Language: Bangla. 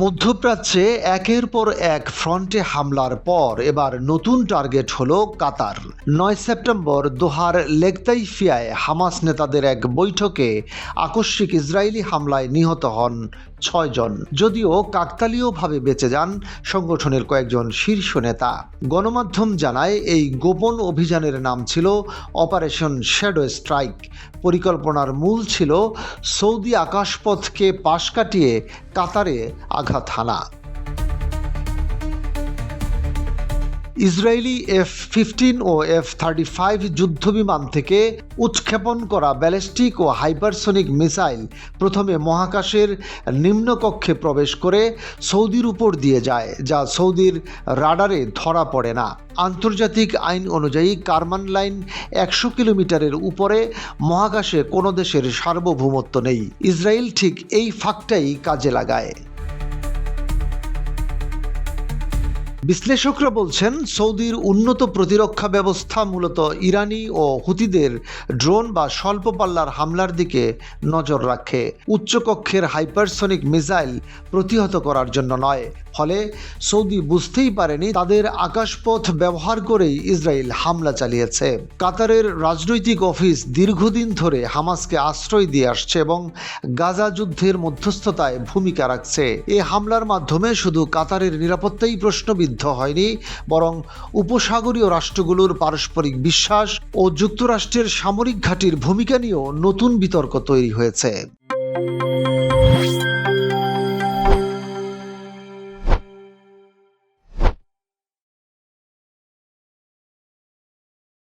মধ্যপ্রাচ্যে একের পর এক ফ্রন্টে হামলার পর এবার নতুন টার্গেট হল কাতার। নয় সেপ্টেম্বর দোহার লেকতাইফিয়ায় হামাস নেতাদের এক বৈঠকে আকস্মিক ইসরায়েলি হামলায় নিহত হন ছয়জন যদিও কাকতালীয়ভাবে বেঁচে যান সংগঠনের কয়েকজন শীর্ষ নেতা। গণমাধ্যম জানায়, এই গোপন অভিযানের নাম ছিল অপারেশন শ্যাডো স্ট্রাইক। পরিকল্পনার মূল ছিল সৌদি আকাশপথকে পাশ কাটিয়ে কাতারে আঘাত হানা। ইসরায়েলি এফ ফিফটিন ও এফ থার্টি ফাইভ যুদ্ধবিমান থেকে উৎক্ষেপণ করা ব্যালিস্টিক ও হাইপারসনিক মিসাইল প্রথমে মহাকাশের নিম্নকক্ষে প্রবেশ করে সৌদির উপর দিয়ে যায়, যা সৌদির রাডারে ধরা পড়ে না। আন্তর্জাতিক আইন অনুযায়ী কারমান লাইন একশো কিলোমিটারের উপরে মহাকাশে কোনো দেশের সার্বভৌমত্ব নেই। ইসরায়েল ঠিক এই ফাঁকটাই কাজে লাগায়। বিশ্লেষকরা বলছেন, সৌদির উন্নত প্রতিরক্ষা ব্যবস্থা মূলত ইরানি ও হুতিদের ড্রোন বা স্বল্প পাল্লার হামলার দিকে নজর রাখে। উচ্চকক্ষের হাইপারসনিক মিসাইল প্রতিহত করার জন্য নয়। ফলে সৌদি বুঝতেই পারেনি তাদের আকাশপথ ব্যবহার করেই ইসরায়েল হামলা চালিয়েছে। কাতারের রাজনৈতিক অফিস দীর্ঘদিন ধরে হামাসকে আশ্রয় দিয়ে আসছে এবং গাজা যুদ্ধের মধ্যস্থতায় ভূমিকা রাখছে। এ হামলার মাধ্যমে শুধু কাতারের নিরাপত্তাই প্রশ্নবিদ্ধ হয়নি, বরং উপসাগরীয় রাষ্ট্রগুলোর পারস্পরিক বিশ্বাস ও যুক্তরাষ্ট্রের সামরিক ঘাটির ভূমিকা নিয়েও নতুন বিতর্ক তৈরি হয়েছে।